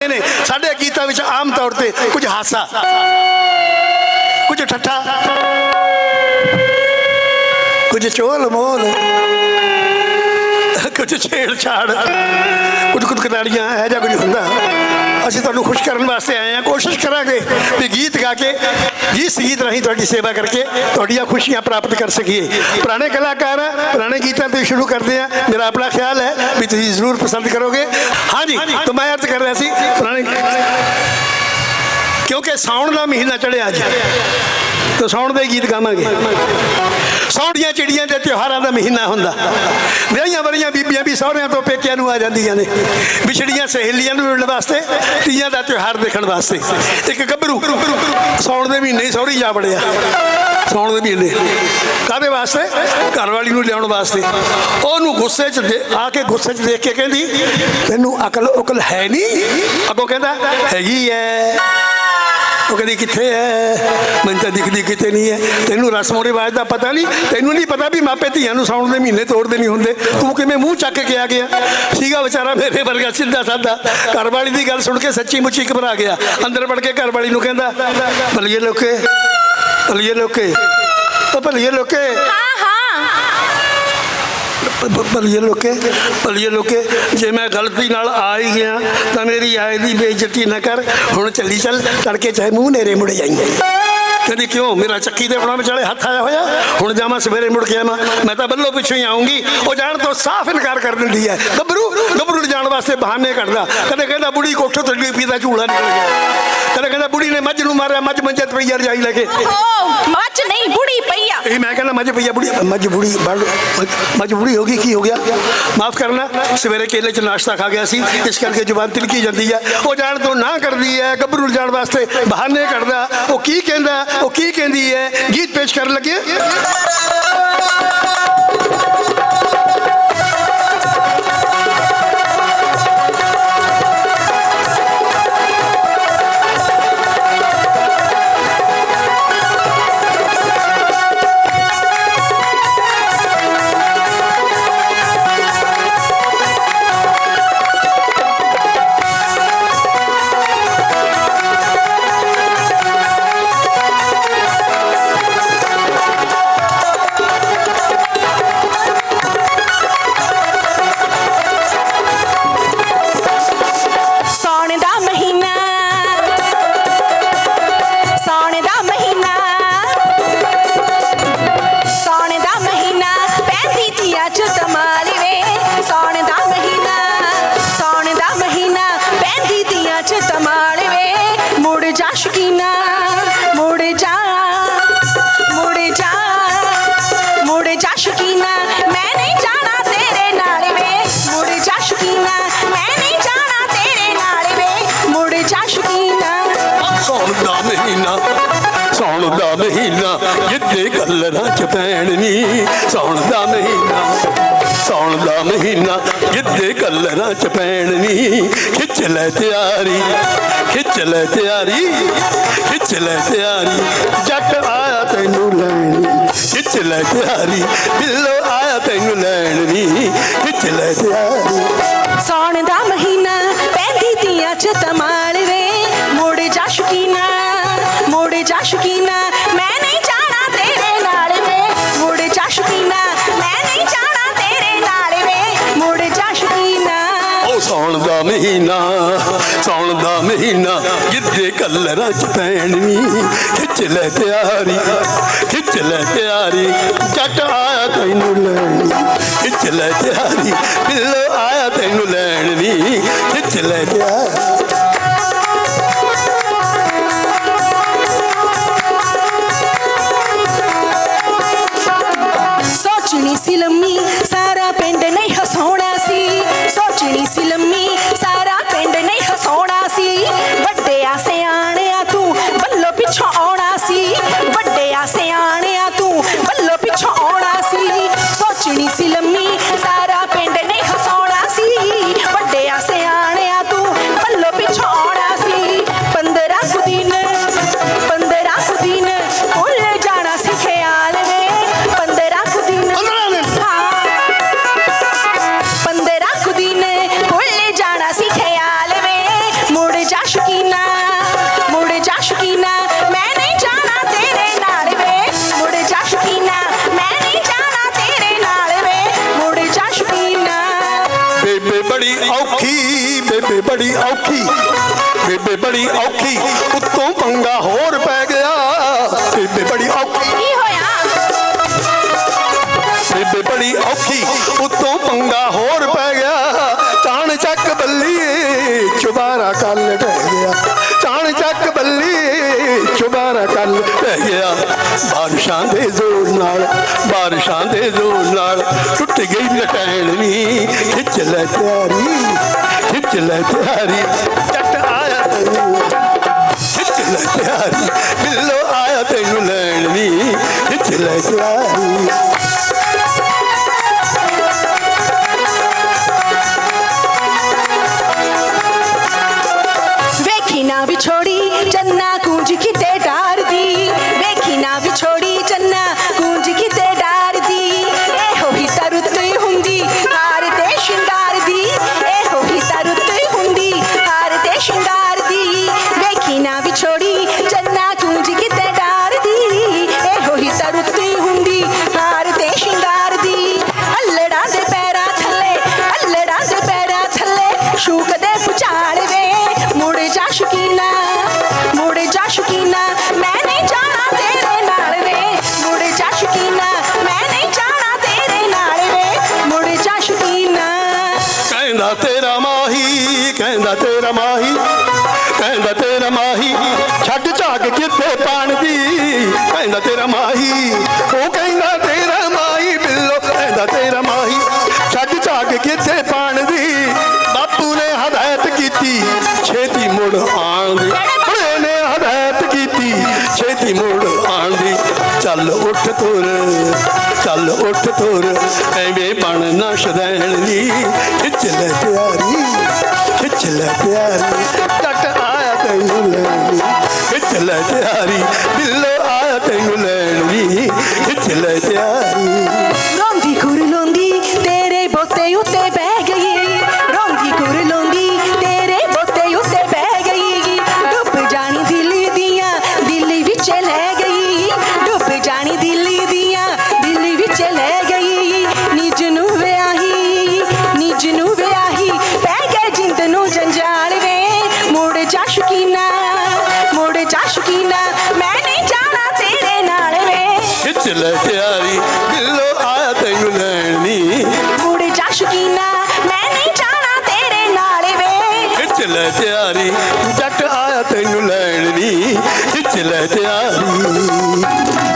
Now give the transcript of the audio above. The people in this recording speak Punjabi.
ਨੇ। ਸਾਡੇ ਗੀਤਾਂ ਵਿੱਚ ਆਮ ਤੌਰ ਤੇ ਕੁਝ ਹਾਸਾ, ਕੁਝ ਠੱਠਾ, ਕੁਝ ਚੋਲ ਮੋਲ, ਕੁਝ ਛੇੜਛਾੜ, ਕੁਝ ਕੁਝ ਕਨਾੜੀਆਂ ਹੈ ਜਾਂ ਕੁਝ ਹੁੰਦਾ। ਅਸੀਂ ਤੁਹਾਨੂੰ ਖੁਸ਼ ਕਰਨ ਵਾਸਤੇ ਆਏ ਹਾਂ। ਕੋਸ਼ਿਸ਼ ਕਰਾਂਗੇ ਵੀ ਗੀਤ ਗਾ ਕੇ, ਗੀਤ ਸੰਗੀਤ ਰਾਹੀਂ ਤੁਹਾਡੀ ਸੇਵਾ ਕਰਕੇ ਤੁਹਾਡੀਆਂ ਖੁਸ਼ੀਆਂ ਪ੍ਰਾਪਤ ਕਰ ਸਕੀਏ। ਪੁਰਾਣੇ ਕਲਾਕਾਰ ਪੁਰਾਣੇ ਗੀਤਾਂ ਤੋਂ ਸ਼ੁਰੂ ਕਰਦੇ ਆ ਮੇਰਾ ਆਪਣਾ ਖਿਆਲ ਹੈ ਵੀ ਤੁਸੀਂ ਜ਼ਰੂਰ ਪਸੰਦ ਕਰੋਗੇ। ਹਾਂਜੀ, ਤਾਂ ਮੈਂ ਅਰਜ਼ ਕਰ ਰਿਹਾ ਸੀ, ਪੁਰਾਣੇ ਕਿਉਂਕਿ ਸਾਉਣ ਦਾ ਮਹੀਨਾ ਚੜਿਆ ਜੀ। ਤਾਂ ਸਾਉਣ ਦੇ ਗੀਤ ਗਾਵਾਂਗੇ। ਸਾਉਣ ਚਿੜੀਆਂ ਦੇ ਤਿਉਹਾਰਾਂ ਦਾ ਮਹੀਨਾ ਹੁੰਦਾ। ਵਿਆਹੀਆਂ ਵਰੀਆਂ ਬੀਬੀਆਂ ਵੀ ਸਹੁਰਿਆਂ ਤੋਂ ਪੇਕਿਆਂ ਨੂੰ ਆ ਜਾਂਦੀਆਂ ਨੇ। ਵਿਛੜੀਆਂ ਸਹੇਲੀਆਂ ਨੂੰ ਮਿਲਣ ਵਾਸਤੇ, ਤੀਆਂ ਦਾ ਤਿਉਹਾਰ ਦੇਖਣ ਵਾਸਤੇ। ਇੱਕ ਗੱਭਰੂ ਸਾਉਣ ਦੇ ਮਹੀਨੇ ਹੀ ਸਹੁਰੀ ਜਾ ਵੜਿਆ। ਸਾਉਣ ਦੇ ਮਹੀਨੇ। ਕਾਦੇ ਵਾਸਤੇ? ਘਰ ਵਾਲੀ ਨੂੰ ਲਿਆਉਣ ਵਾਸਤੇ। ਉਹਨੂੰ ਗੁੱਸੇ 'ਚ ਦੇ- ਆ ਕੇ ਗੁੱਸੇ 'ਚ ਦੇਖ ਕੇ ਕਹਿੰਦੀ, ਤੈਨੂੰ ਅਕਲ ਉਕਲ ਹੈ ਨਹੀਂ? ਅੱਗੋਂ ਕਹਿੰਦਾ, ਹੈਗੀ ਐ। ਉਹ ਕਹਿੰਦੀ ਕਿੱਥੇ ਹੈ ਮੈਨੂੰ ਤਾਂ ਦਿਖਦੀ ਕਿਤੇ ਨਹੀਂ ਹੈ ਤੈਨੂੰ ਰਸਮੋਂ ਰਿਵਾਜ ਦਾ ਪਤਾ ਨਹੀਂ? ਤੈਨੂੰ ਨਹੀਂ ਪਤਾ ਵੀ ਮਾਪੇ ਧੀਆਂ ਨੂੰ ਸਾਉਣ ਦੇ ਮਹੀਨੇ ਤੋੜਦੇ ਨਹੀਂ ਹੁੰਦੇ। ਤੂੰ ਕਿਵੇਂ ਮੂੰਹ ਚੱਕ ਕੇ ਆ ਗਿਆ? ਸੀਗਾ ਵਿਚਾਰਾ ਮੇਰੇ ਵਰਗਾ ਸਿੱਧਾ ਸਾਦਾ। ਘਰਵਾਲੀ ਦੀ ਗੱਲ ਸੁਣ ਕੇ ਸੱਚੀ ਮੁੱਚੀ ਘਬਰਾ ਗਿਆ। ਅੰਦਰ ਵੜ ਕੇ ਘਰਵਾਲੀ ਨੂੰ ਕਹਿੰਦਾ, ਭਲੀਏ ਲੋਕੇ ਭਲੀਏ ਲੋਕੇ ਉਹ ਭਲੀਏ ਲੋਕੇ। ਭਲੀਏ ਲੋਕੇ ਭਲੀਏ ਲੋਕੇ, ਜੇ ਮੈਂ ਗਲਤੀ ਨਾਲ ਆ ਹੀ ਗਿਆ, ਤਾਂ ਮੇਰੀ ਆਏ ਦੀ ਬੇਇੱਜ਼ਤੀ ਨਾ ਕਰ। ਹੁਣ ਚੱਲੀ ਚੱਲ, ਤੜਕੇ ਚਾਹੇ ਮੂੰਹ ਨੇਰੇ ਮੁੜ ਜਾਈਏ ਕਹਿੰਦੀ ਕਿਉਂ? ਮੇਰਾ ਚੱਕੀ ਦੇ ਬਣਾ ਵਿਚਾਲੇ ਹੱਥ ਆਇਆ ਹੋਇਆ। ਹੁਣ ਜਾਵਾਂ, ਸਵੇਰੇ ਮੁੜ ਕੇ ਆਵਾਂ। ਮੈਂ ਤਾਂ ਬੱਲੋ ਪਿੱਛੋਂ ਹੀ ਆਉਂਗੀ। ਉਹ ਜਾਣ ਤੋਂ ਸਾਫ਼ ਇਨਕਾਰ ਕਰ ਦਿੰਦੀ ਹੈ। ਗੱਭਰੂ ਗੱਭਰੂ ਜਾਣ ਵਾਸਤੇ ਬਹਾਨੇ ਕੱਢਦਾ। ਕਦੇ ਕਹਿੰਦਾ ਬੁੜੀ ਕੋਠੇ ਤੋਂ ਡਿੱਗੀ ਦਾ ਝੂਲਾ ਨਿਕਲ ਗਿਆ। ਕਦੇ ਕਹਿੰਦਾ ਬੁੜੀ ਨੇ ਮੱਝ ਨੂੰ ਮਾਰਿਆ ਮੱਝ ਮੰਜੇ ਤੇ ਪਈ ਆ ਰਜਾਈ ਲੈ ਕੇ। ਓ ਮੱਝ ਨਹੀਂ ਬੁੜੀ ਪਈਆ ਇਹ ਮੈਂ ਕਹਿੰਦਾ ਮੱਝ ਪਈਆ ਬੁੜੀ ਮੱਝ ਬੁੜੀ ਮੱਝ ਬੁੜੀ ਹੋ ਗਈ ਕੀ ਹੋ ਗਿਆ? ਮਾਫ ਕਰਨਾ ਸਵੇਰੇ ਕੇਲੇ ਚ ਨਾਸ਼ਤਾ ਖਾ ਗਿਆ ਸੀ ਇਸ ਕਰਕੇ ਜ਼ੁਬਾਨ ਤਿਲਕੀ ਜਾਂਦੀ ਹੈ ਉਹ ਜਾਣ ਤੋਂ ਨਾ ਕਰਦੀ ਹੈ ਗੱਭਰੂ ਜਾਣ ਵਾਸਤੇ ਬਹਾਨੇ ਕੱਢਦਾ। ਉਹ ਕੀ ਕਹਿੰਦਾ ਉਹ ਕੀ ਕਹਿੰਦੀ ਹੈ ਗੀਤ ਪੇਸ਼ ਕਰਨ ਲੱਗੇ? ਤਮਾਲ ਵੇ। ਮੁੜ ਜਾ ਸ਼ਕੀਨਾ, ਮੁੜ ਜਾ ਮੁੜ ਜਾ ਮੁੜ ਜਾ ਸ਼ਕੀਨਾ। ਮੈਂ ਨਹੀਂ ਜਾਣਾ ਤੇਰੇ ਨਾਲ ਵੇ। ਮੁੜ ਜਾ ਸ਼ਕੀਨਾ, ਮੈਂ ਨਹੀਂ ਜਾਣਾ ਤੇਰੇ ਨਾਲ ਵੇ। ਮੁੜ ਜਾ ਸ਼ਕੀਨਾ। ਸੌਣ ਦਾ ਮਹੀਨਾ ਸੌਣ ਦਾ ਮਹੀਨਾ ਜਿੱਦੇ ਗੱਲਰਾਂ ਚ ਪੈਣਨੀ ਸੌਣ ਦਾ ਮਹੀਨਾ। ਸੌਣ ਦਾ ਮਹੀਨਾ ਜਿੱਦੇ ਗੱਲਰਾਂ ਚ ਪੈਣਨੀ। ਖਿੱਚ ਲੈ ਤਿਆਰੀ, ਖਿੱਚ ਲੈ ਤਿਆਰੀ, ਖਿੱਚ ਲੈ ਤਿਆਰੀ। ਜੱਟ ਆਇਆ ਤੈਨੂੰ ਲੈਣੀ, ਖਿੱਚ ਲੈ ਤਿਆਰੀ। ਬਿੱਲੋ ਆਇਆ ਤੈਨੂੰ ਲੈਣ ਖਿੱਚ ਲੈ ਤਿਆਰੀ। ਸੌਣ ਦਾ ਮਹੀਨਾ ਪੈਂਦੀ ਤੀਆਂ ਚ ਤਮਾਲ ਵੇ। ਮੁੜ ਜਾ ਸ਼ਕੀਨਾ, ਮੁੜ ਜਾ ਸ਼ਕੀਨਾ। ਦਾ ਮਹੀਨਾ, ਸੌਣ ਦਾ ਮਹੀਨਾ, ਗਿੱਧੇ ਕਲਰਾਂ ਚ ਪੈਣਨੀ ਖਿੱਚ ਲੈ ਤਿਆਰੀ, ਖਿੱਚ ਲੈ ਤਿਆਰੀ ਜੱਟ ਆਇਆ ਤੈਨੂੰ ਲੈਣ, ਖਿੱਚ ਲੈ ਤਿਆਰੀ, ਬਿੱਲੋ ਆਇਆ ਤੈਨੂੰ ਲੈਣ ਨੀ ਖਿੱਚ ਲੈ ਤਿਆਰੀ। ਬੜੀ ਔਖੀ ਬੇਬੇ ਬੜੀ ਔਖੀ ਉੱਤੋਂ ਪੰਗਾ ਹੋਰ ਪੈ ਗਿਆ। ਬੇਬੇ ਬੜੀ ਔਖੀ ਕੀ ਹੋਇਆ? ਬੇਬੇ ਬੜੀ ਔਖੀ ਉੱਤੋਂ ਪੰਗਾ ਹੋਰ ਪੈ ਗਿਆ। ਚਾਣ ਚੱਕ ਬੱਲੀ ਚੁਬਾਰਾ ਕੱਲ ਢਹਿ ਗਿਆ। ਚਾਣ ਚੱਕ ਬੱਲੀ ਚੁਬਾਰਾ ਕੱਲ ਢਹਿ ਗਿਆ। ਬਾਰਿਸ਼ਾਂ ਦੇ ਜ਼ੋਰ ਨਾਲ, ਬਾਰਿਸ਼ਾਂ ਦੇ ਜ਼ੋਰ ਨਾਲ ਟੁੱਟ ਗਈ ਲਟੈਣ ਵੀ ਖਿੱਚ ਲੈ ਤਿਆਰੀ, ਖਿੱਚ ਲੈ ਤਿਆਰੀ। ਚੱਟ ਆਇਆ ਤੈਨੂੰ, ਖਿੱਚ ਲੈ ਤਿਆਰੀ। ਬਿੱਲੋ ਆਇਆ ਤੈਨੂੰ ਲੈਣ ਵੀ ਖਿੱਚ ਲੈ ਤਿਆਰੀ। ਨਾ ਵਿਛੋੜੀ ਚੰਨਾ ਕੂੰਜ ਕਿਤੇ ਡਾਰਦੀ। ਵੇਖੀ ਨਾ ਵਿਛੋੜੀ ਕਹਿੰਦਾ ਤੇਰਾ ਮਾਹੀ, ਕਹਿੰਦਾ ਤੇਰਾ ਮਾਹੀ, ਛੱਡ ਝਾਕ ਕਿੱਥੇ ਪਾਣ ਦੀ? ਕਹਿੰਦਾ ਤੇਰਾ ਮਾਹੀ, ਉਹ ਕਹਿੰਦਾ ਤੇਰਾ ਮਾਹੀ ਬਿੱਲੋ, ਕਹਿੰਦਾ ਤੇਰਾ ਮਾਹੀ, ਛੱਡ ਝਾਕ ਕਿੱਥੇ ਪਾਣ ਦੀ? ਬਾਪੂ ਨੇ ਹਦਾਇਤ ਕੀਤੀ, ਛੇਤੀ ਮੁੜ ਆਣ ਦੀ। ਉਹਨੇ ਨੇ ਹਦਾਇਤ ਕੀਤੀ, ਛੇਤੀ ਮੁੜ ਆਣ ਦੀ। ਚੱਲ ਉੱਠ ਤੁਰ, ਚੱਲ ਉੱਠ ਤੁਰ, ਐਵੇਂ ਬਣ ਨਾ ਸ਼ਦੈਣ ਦੀ, ਖਿੱਚ ਲੈ ਪਿਆਰੀ ਖਿੱਚ ਲੈ ਪਿਆਰੀ ਟੱਟ ਆਇਆ ਤੈਨੂੰ ਲੈਣ ਲੈ ਪਿਆਰੀ ਬਿੱਲੋ ਆਇਆ ਤੈਨੂੰ ਲੈਣ। ਮੁੜ ਜਾ ਸ਼ਕੀਨਾ ਮੈਂ ਨਹੀਂ ਜਾਣਾ ਤੇਰੇ ਨਾਲ ਵੇ। ਖਿੱਚ ਲੈ ਤਿਆਰੀ ਜੱਟ ਆਇਆ ਤੈਨੂੰ ਲੈਣ ਖਿੱਚ ਲੈ ਤਿਆਰੀ